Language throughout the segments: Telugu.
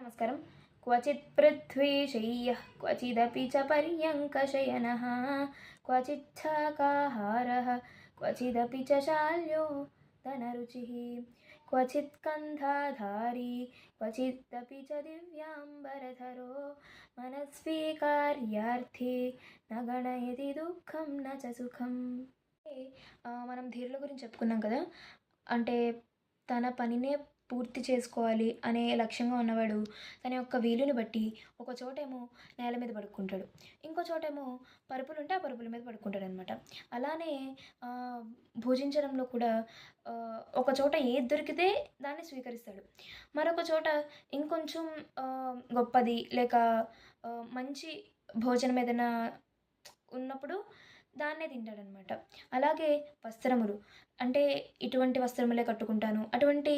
నమస్కారం. క్వచిత్ పృథ్వీశయ్య క్వచిదపి చ పర్యంకశయన క్వచిత్ క్వచిదపి చ శాల్యో ధనరుచి క్వచిత్ కంధాధారీ క్వచిదపి చ దివ్యాంబరధరో మనస్వీ నగణయతి దుఃఖం న చ సుఖం. మనం ధీరుల గురించి చెప్పుకున్నాం కదా అంటే తన పనినే పూర్తి చేసుకోవాలి అనే లక్ష్యంగా ఉన్నవాడు తన యొక్క వీలుని బట్టి ఒక చోటేమో నేల మీద పడుకుంటాడు. ఇంకో చోటేమో పరుపులు ఉంటే ఆ పరుపుల మీద పడుకుంటాడు అనమాట అలానే భోజించడంలో కూడా ఒక చోట ఏది దొరికితే దాన్ని స్వీకరిస్తాడు. మరొక చోట ఇంకొంచెం గొప్పది లేక మంచి భోజనం ఏదైనా ఉన్నప్పుడు దాన్నే తింటాడనమాట. అలాగే వస్త్రములు. అంటే ఇటువంటి వస్త్రములే కట్టుకుంటాను. అటువంటి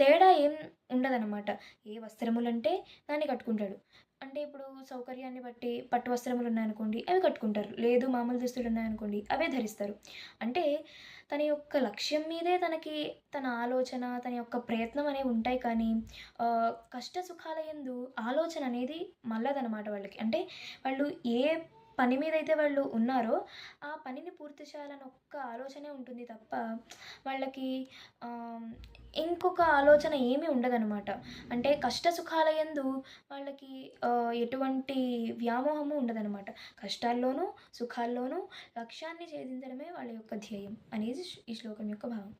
తేడా ఏం ఉండదన్నమాట ఏ వస్త్రములు అంటే దాన్ని కట్టుకుంటాడు. అంటే ఇప్పుడు సౌకర్యాన్ని బట్టి పట్టు వస్త్రములు ఉన్నాయనుకోండి అవి కట్టుకుంటారు. లేదు మామూలు దుస్తులు ఉన్నాయనుకోండి అవే ధరిస్తారు. అంటే తన యొక్క లక్ష్యం మీదే తనకి తన ఆలోచన తన యొక్క ప్రయత్నం అనేవి ఉంటాయి కానీ కష్ట సుఖాల ఎందు ఆలోచన అనేది మళ్ళదనమాట వాళ్ళకి. అంటే వాళ్ళు ఏ పని మీద అయితే వాళ్ళు ఉన్నారో ఆ పనిని పూర్తి చేయాలని ఒక్క ఆలోచనే ఉంటుంది తప్ప వాళ్ళకి ఇంకొక ఆలోచన ఏమీ ఉండదనమాట అంటే కష్ట సుఖాలయందు వాళ్ళకి ఎటువంటి వ్యామోహము ఉండదనమాట కష్టాల్లోనూ సుఖాల్లోనూ లక్ష్యాన్ని ఛేదించడమే వాళ్ళ యొక్క ధ్యేయం అనేది ఈ శ్లోకం యొక్క భావం.